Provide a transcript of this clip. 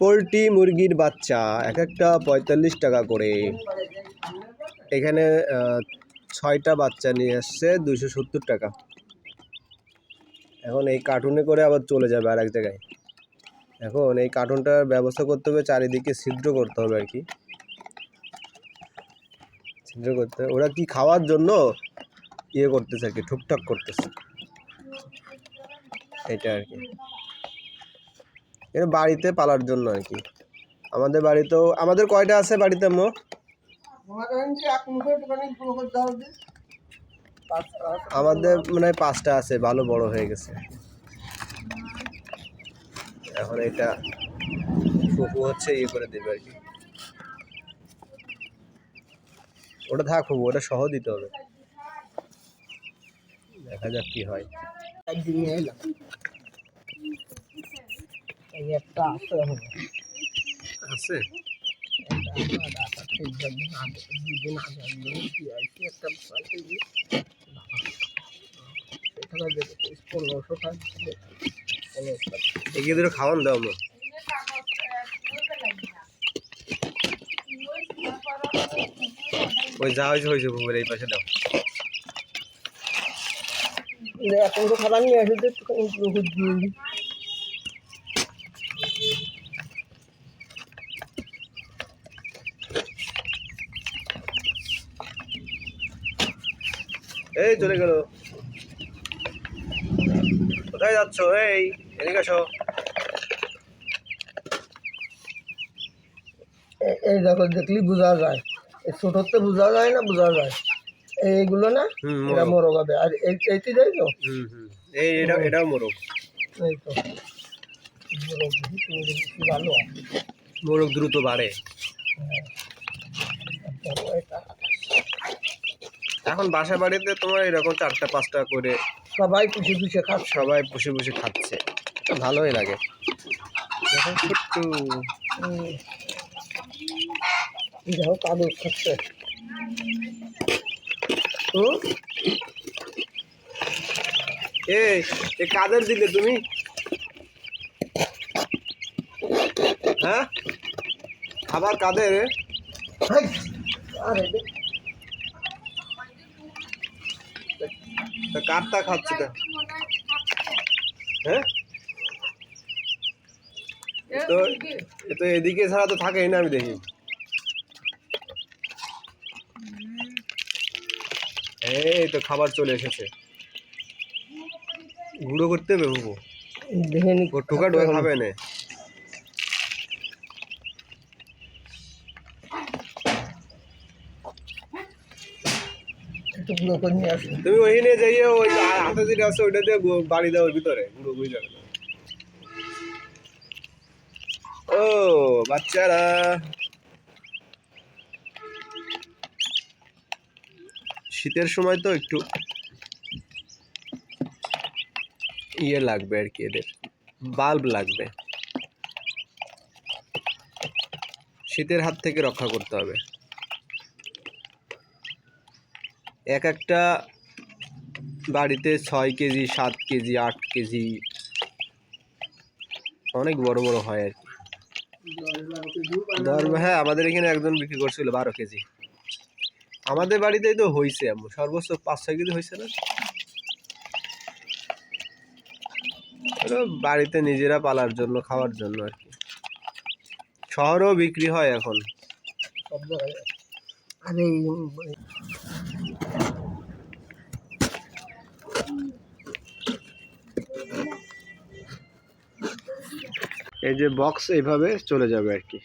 Poultry মুরগির বাচ্চা, এক একটা পঁয়তাল্লিশ টাকা করে। এখানে ছয়টা বাচ্চা নিয়ে আসছে দুশো সত্তর টাকা। এখন এই কার্টুনে করে আবার চলে যাবে আর এক জায়গায়। এখন এই কার্টুনটার ব্যবস্থা করতে হবে, চারিদিকে ছিদ্র করতে হবে আর কি। ছিদ্র করতে হবে। ওরা কি খাওয়ার জন্য ইয়ে করতেছে আর কি, ঠুকঠাক করতেছে। এটা আর কি। এটা বাড়িতে পালার জন্য আর কি। আমাদের বাড়িতেও, আমাদের কয়টা আছে বাড়িতে মো আমাদের মানে পাঁচটা আছে, ভালো বড় হয়ে গেছে। এখন এটা ফুফু হচ্ছে ইয়ে করে দেবে আর কি। ওটা থাক ফুফু, ওটা সহ দিতে হবে। দেখা যাক কি হয়। এই একটা আছে আছে? আমার দুদিন আগে একদিন একটা পনেরোশো টাকা এগিয়ে ধরে খাওয়ান দাও মো। ওই যা হয়েছে হয়েছে ফুফুর এই পাশে দাও। এখন তো খাবার নিয়ে আসে তো এই চলে গেল। কোথায় যাচ্ছ? এই এদিকে আসো। এই দেখো দেখলি বোঝা যায়। এই ছোটোতে বোঝা যায় না বোঝা যায়। এইগুলো না এটা মোরগ। হবে। আর এই এইটি যাই তো হুম হুম। এই এটা এটাও মোরগ। এই তো। ভালো মোরগ দ্রুত বাড়ে। এখন বাসা বাড়িতে তোমার এরকম চারটা পাঁচটা করে সবাই পিছিয়ে পুষে খাচ্ছে। সবাই বসে বসে খাচ্ছে। ভালোই লাগে। দেখো ছোট্ট। দেখো কাদুর খাচ্ছে। এই কাদের দিলে তুমি? হ্যাঁ? খাবার কাদের কারটা খাচ্ছে তা। হ্যাঁ? তো তো এদিকে ছাড়া তো থাকেই না আমি দেখি। এই তো খাবার চলে এসেছে। গুঁড়ো করতে হবে বাবু। টোকা টোকা খাবে না। নিয়ে যাইয়ে ওই হাতে ওইটা দিয়ে বাড়ি ভিতরে। গুঁড়ো যাবে। ও, বাচ্চারা। শীতের সময় তো একটু ইয়ে লাগবে আর কি এদের। বাল্ব লাগবে। শীতের হাত থেকে রক্ষা করতে হবে। এক একটা বাড়িতে ছয় কেজি, সাত কেজি, আট কেজি, অনেক বড় বড় হয় আর কি। হ্যাঁ আমাদের এখানে একজন বিক্রি করছিল বারো কেজি। আমাদের বাড়িতেই তো হয়েছে সর্বোচ্চ পাঁচ ছয় কেজি হয়েছে না? বাড়িতে নিজেরা পালার জন্য, খাওয়ার জন্য আর কি। শহরেও বিক্রি হয় এখন সব জায়গায় আরে এই এই যে বক্স এইভাবে চলে যাবে আর কি।